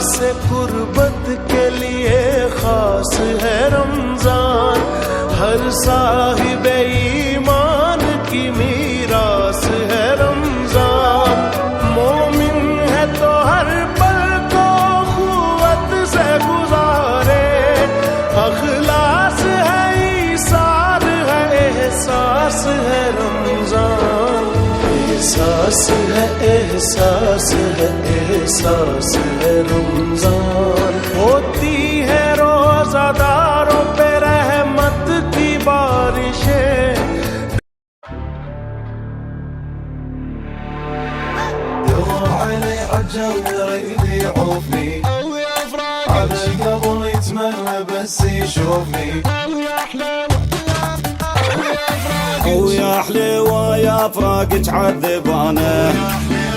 से कुर्बत के लिए खास है रमज़ान। हर साहिब ईमान की मीरास है रमज़ान। मोमिन है तो हर पल को कुवत से गुजारे। अखलास है ईसार है, एहसास है एहसास है एहसास है एहसास है रमजान होती है रोजादारों पे रहमत की बारिशें علي عجل يريد يعوفني على القبر يتمنى بس يشوفني ويا حليوة يا فراقك عذبانه.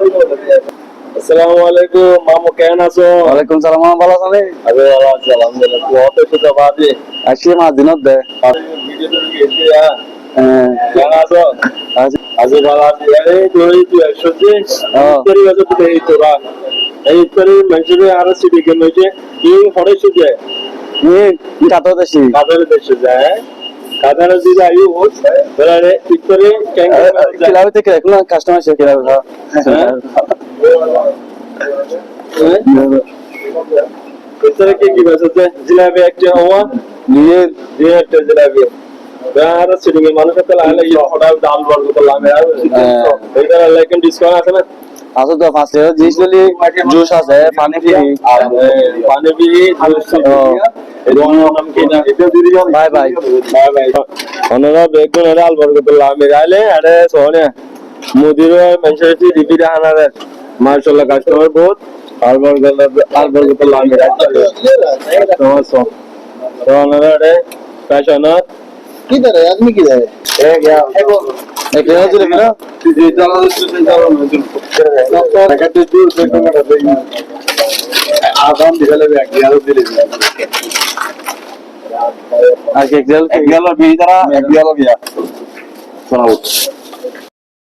আসসালামু আলাইকুম মামু কেমন আছো? ওয়ালাইকুম সালাম মামা ভালো আছেন? আরে ভালো আছি আলহামদুলিল্লাহ। আসি মা দিনত দে। ভিডিও তো গেছি কেমন আছো? আজ ভালো আছি। আরে তুই তুই একসাথে। তোরই কাছে তুই এই তোরা। এই তোরই মানুষের আর সিটি কে হরে সুজে দেশি দেশে যায় কাদারে দিলে আয়ু হোস বলে ইতরে কেন কিলাবে থেকে এখন কাস্টমার সে কিলাবে ইতরে কি কি বাসতে জিলাবি একটা হওয়া? নিয়ে দিয়ে একটা জিলাবি আর সিটিং এর মানুষ তো লাইলে এই হড়া ডাল বল তো লামে আর এইটা লাইক ডিসকাউন্ট আছে না? আছে তো ফার্স্ট ইয়ার ইউজুয়ালি জুস আছে পানি ফ্রি আর পানি free juice bye bye. Bye bye. অনরা বেগুন এর আলবরকতুল্লাহ মিরাইলে আরে সোনে মুদির মেনশারিটি দিবি রাহানারে মাশাআল্লাহ কাস্টমার বহুত। আলবরকতুল্লাহ আলবরকতুল্লাহ মিরাইলে তোমার সো তো অনরা রে ফ্যাশনার কিধারে আদমি কিধারে এ গয়া। আগাম দিলে এক গিয়ার দিলে আর এক গেল এক গেল বিয়ে তারা এক গেল বিয়া শোনাবো